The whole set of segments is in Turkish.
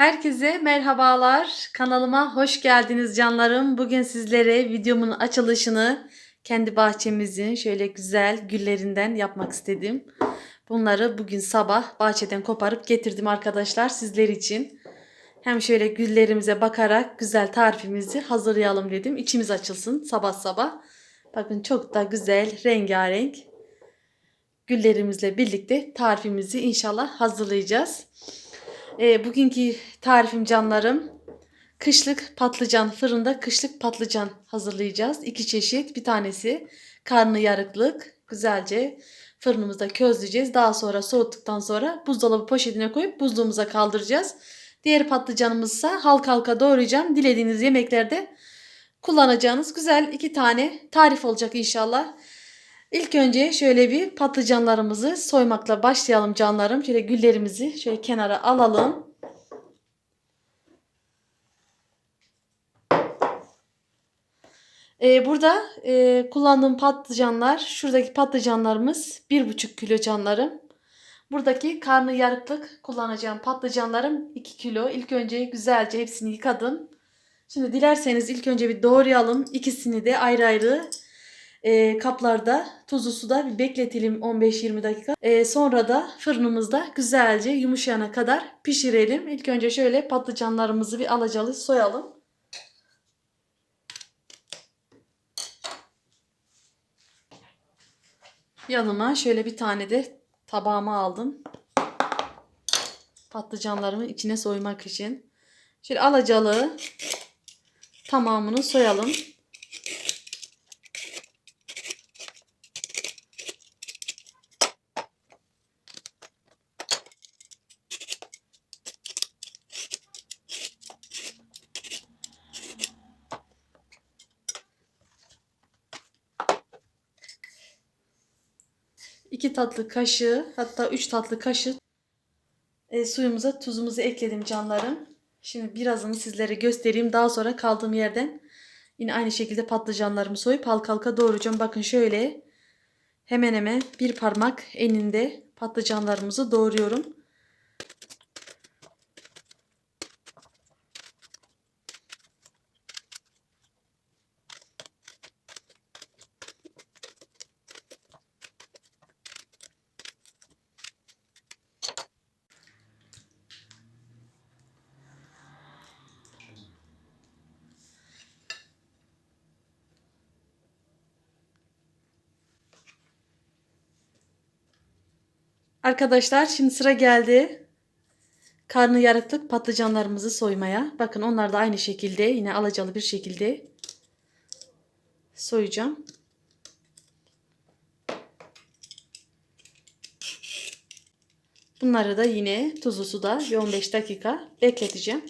Herkese merhabalar. Kanalıma hoş geldiniz canlarım. Bugün sizlere videomun açılışını kendi bahçemizin şöyle güzel güllerinden yapmak istedim. Bunları bugün sabah bahçeden koparıp getirdim arkadaşlar sizler için. Hem şöyle güllerimize bakarak güzel tarifimizi hazırlayalım dedim. İçimiz açılsın sabah sabah. Bakın çok da güzel rengarenk güllerimizle birlikte tarifimizi inşallah hazırlayacağız. E, bugünkü tarifim canlarım kışlık patlıcan fırında kışlık patlıcan hazırlayacağız. İki çeşit bir tanesi karnı yarıklık güzelce fırınımızda közleyeceğiz. Daha sonra soğuttuktan sonra buzdolabı poşetine koyup buzluğumuza kaldıracağız. Diğer patlıcanımızsa halka halka doğrayacağım. Dilediğiniz yemeklerde kullanacağınız güzel iki tane tarif olacak inşallah. İlk önce şöyle bir patlıcanlarımızı soymakla başlayalım canlarım. Şöyle güllerimizi şöyle kenara alalım. Ee, burada e, kullandığım patlıcanlar, şuradaki patlıcanlarımız 1,5 kilo canlarım. Buradaki karnı yarıklık kullanacağım patlıcanlarım 2 kilo. İlk önce güzelce hepsini yıkadım. Şimdi dilerseniz ilk önce bir doğrayalım. İkisini de ayrı ayrı e, kaplarda tuzlu suda bir bekletelim 15-20 dakika. E, sonra da fırınımızda güzelce yumuşayana kadar pişirelim. İlk önce şöyle patlıcanlarımızı bir alacalı soyalım. Yanıma şöyle bir tane de tabağıma aldım. Patlıcanlarımı içine soymak için. Şöyle alacalı tamamını soyalım. iki tatlı kaşığı hatta üç tatlı kaşığı e, suyumuza tuzumuzu ekledim canlarım. Şimdi birazını sizlere göstereyim. Daha sonra kaldığım yerden yine aynı şekilde patlıcanlarımı soyup halka halka doğrayacağım. Bakın şöyle hemen hemen bir parmak eninde patlıcanlarımızı doğruyorum. Arkadaşlar şimdi sıra geldi. Karnı yarıklık patlıcanlarımızı soymaya. Bakın onlar da aynı şekilde yine alacalı bir şekilde soyacağım. Bunları da yine tuzlu suda bir 15 dakika bekleteceğim.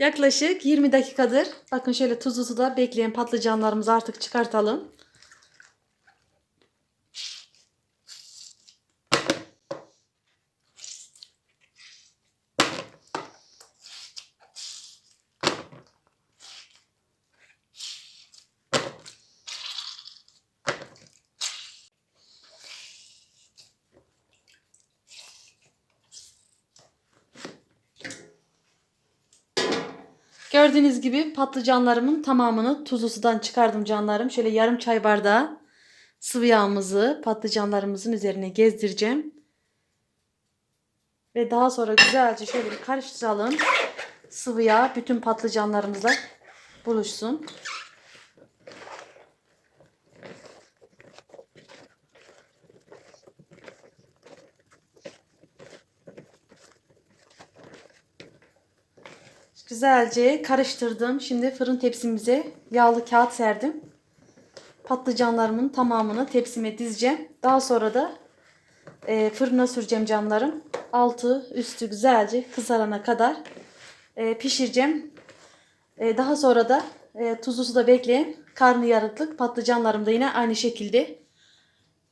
Yaklaşık 20 dakikadır. Bakın şöyle tuzlu suda bekleyen patlıcanlarımızı artık çıkartalım. Gördüğünüz gibi patlıcanlarımın tamamını tuzlu sudan çıkardım canlarım. Şöyle yarım çay bardağı sıvı yağımızı patlıcanlarımızın üzerine gezdireceğim. Ve daha sonra güzelce şöyle bir karıştıralım. Sıvı yağ bütün patlıcanlarımızla buluşsun. Güzelce karıştırdım. Şimdi fırın tepsimize yağlı kağıt serdim. Patlıcanlarımın tamamını tepsime dizeceğim. Daha sonra da e, fırına süreceğim canlarım. Altı üstü güzelce kızarana kadar e, pişireceğim. E, daha sonra da e, tuzlu suda bekleyen karnıyarıklık patlıcanlarım da yine aynı şekilde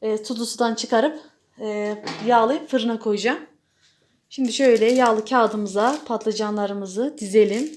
e, tuzlu sudan çıkarıp e, yağlayıp fırına koyacağım. Şimdi şöyle yağlı kağıdımıza patlıcanlarımızı dizelim.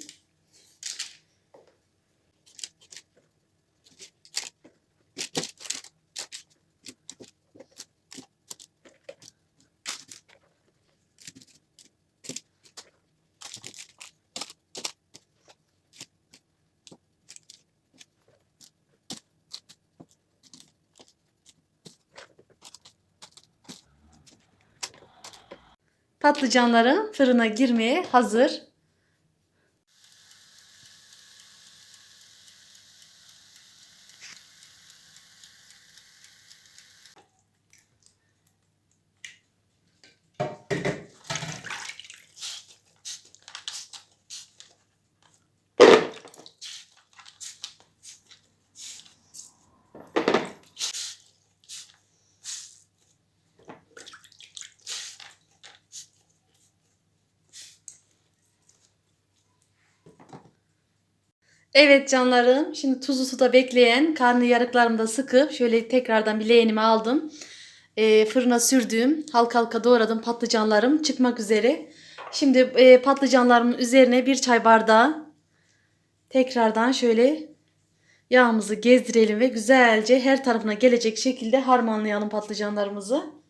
Patlıcanlarım fırına girmeye hazır. Evet canlarım. Şimdi tuzlu suda bekleyen karnıyarıklarımı da sıkıp şöyle tekrardan bir leğenime aldım. Ee, fırına sürdüğüm halka halka doğradım patlıcanlarım çıkmak üzere. Şimdi e, patlıcanlarımın üzerine bir çay bardağı tekrardan şöyle yağımızı gezdirelim ve güzelce her tarafına gelecek şekilde harmanlayalım patlıcanlarımızı.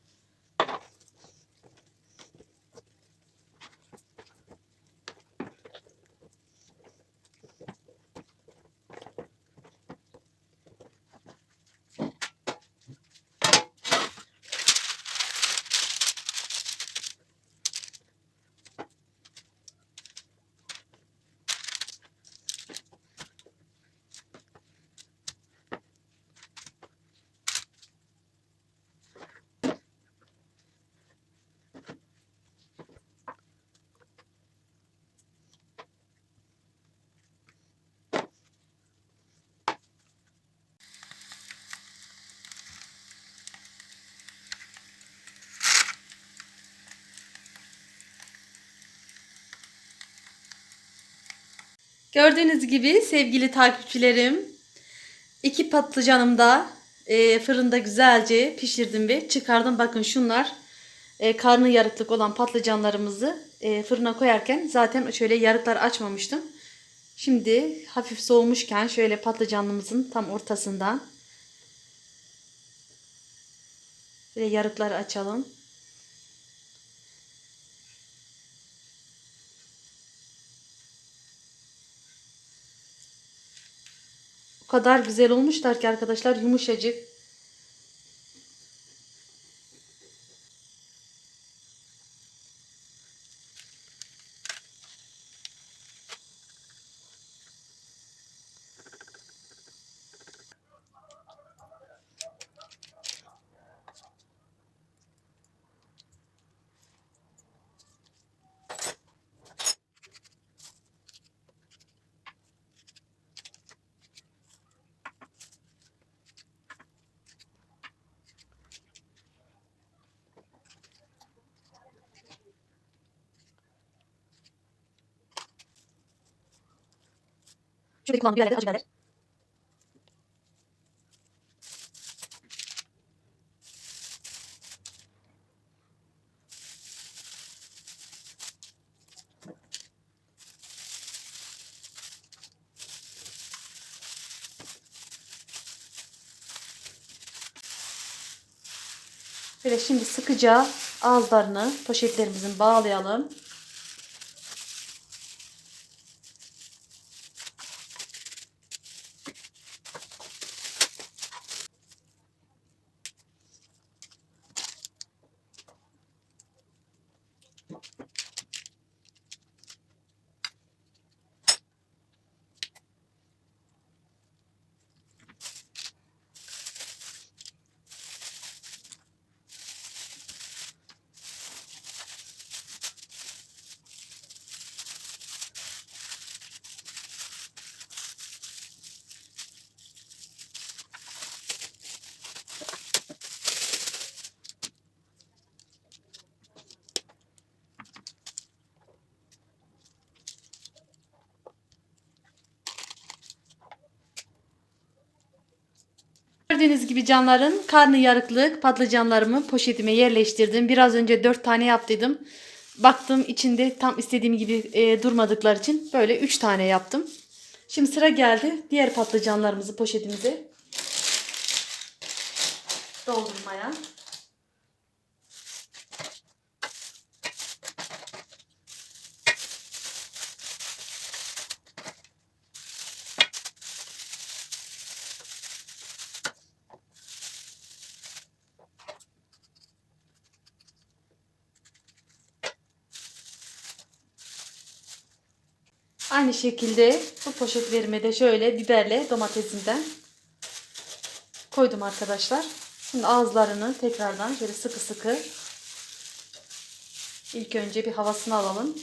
Gördüğünüz gibi sevgili takipçilerim iki patlıcanım da e, fırında güzelce pişirdim ve çıkardım. Bakın şunlar e, karnı yarıklık olan patlıcanlarımızı e, fırına koyarken zaten şöyle yarıklar açmamıştım. Şimdi hafif soğumuşken şöyle patlıcanımızın tam ortasından böyle yarıkları açalım. Kadar güzel olmuşlar ki arkadaşlar yumuşacık. Şuradaki kulağımı bir yerlerde acı biberler. Böyle şimdi sıkıca ağızlarını poşetlerimizin bağlayalım. Gördüğünüz gibi canlarım karnı yarıklık patlıcanlarımı poşetime yerleştirdim. Biraz önce 4 tane yaptıydım. Baktım içinde tam istediğim gibi e, durmadıkları için böyle 3 tane yaptım. Şimdi sıra geldi diğer patlıcanlarımızı poşetimize doldurmaya. Aynı şekilde bu poşetlerime de şöyle biberle domatesimden koydum arkadaşlar. Şimdi ağızlarını tekrardan şöyle sıkı sıkı ilk önce bir havasını alalım.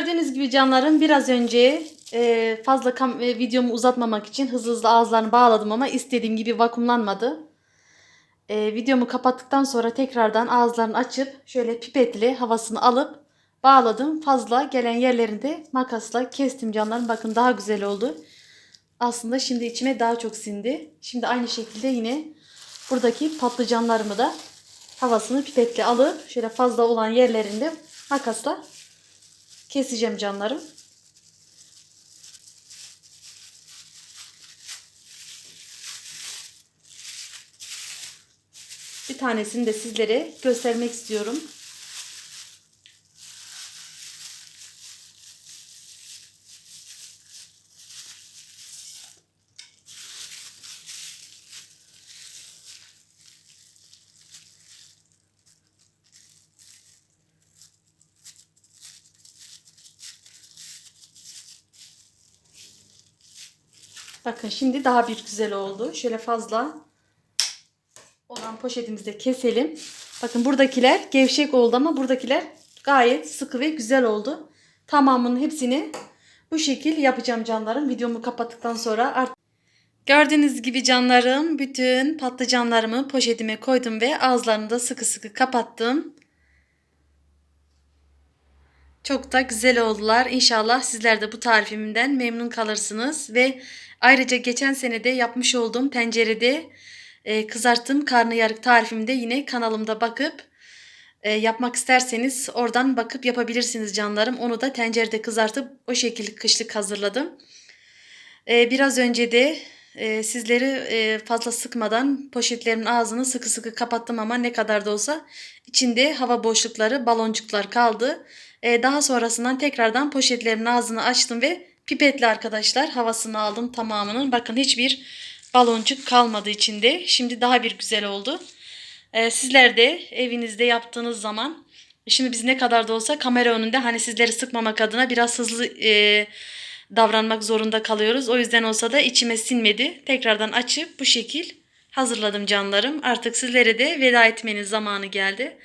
Gördüğünüz gibi canlarım biraz önce e, fazla kam- e, videomu uzatmamak için hızlı hızlı ağızlarını bağladım ama istediğim gibi vakumlanmadı. E, videomu kapattıktan sonra tekrardan ağızlarını açıp şöyle pipetle havasını alıp bağladım. Fazla gelen yerlerinde makasla kestim canlarım. Bakın daha güzel oldu. Aslında şimdi içime daha çok sindi. Şimdi aynı şekilde yine buradaki patlıcanlarımı da havasını pipetle alıp şöyle fazla olan yerlerinde makasla keseceğim canlarım. Bir tanesini de sizlere göstermek istiyorum. Şimdi daha bir güzel oldu. Şöyle fazla olan poşetimizde keselim. Bakın buradakiler gevşek oldu ama buradakiler gayet sıkı ve güzel oldu. Tamamının hepsini bu şekil yapacağım canlarım. Videomu kapattıktan sonra artık Gördüğünüz gibi canlarım bütün patlıcanlarımı poşetime koydum ve ağızlarını da sıkı sıkı kapattım. Çok da güzel oldular. İnşallah sizler de bu tarifimden memnun kalırsınız ve ayrıca geçen senede yapmış olduğum tencerede e, kızarttığım karnıyarık tarifimde yine kanalımda bakıp e, yapmak isterseniz oradan bakıp yapabilirsiniz canlarım. Onu da tencerede kızartıp o şekilde kışlık hazırladım. E, biraz önce de e, sizleri e, fazla sıkmadan poşetlerimin ağzını sıkı sıkı kapattım ama ne kadar da olsa içinde hava boşlukları, baloncuklar kaldı. E, daha sonrasından tekrardan poşetlerimin ağzını açtım ve pipetle arkadaşlar havasını aldım tamamının. Bakın hiçbir baloncuk kalmadı içinde. Şimdi daha bir güzel oldu. E, sizler de evinizde yaptığınız zaman şimdi biz ne kadar da olsa kamera önünde hani sizleri sıkmamak adına biraz hızlı e, davranmak zorunda kalıyoruz. O yüzden olsa da içime sinmedi. Tekrardan açıp bu şekil hazırladım canlarım. Artık sizlere de veda etmenin zamanı geldi.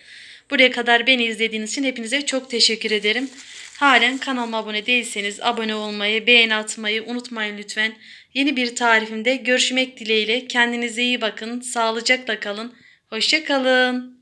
Buraya kadar beni izlediğiniz için hepinize çok teşekkür ederim. Halen kanalıma abone değilseniz abone olmayı, beğeni atmayı unutmayın lütfen. Yeni bir tarifimde görüşmek dileğiyle. Kendinize iyi bakın. Sağlıcakla kalın. Hoşça kalın.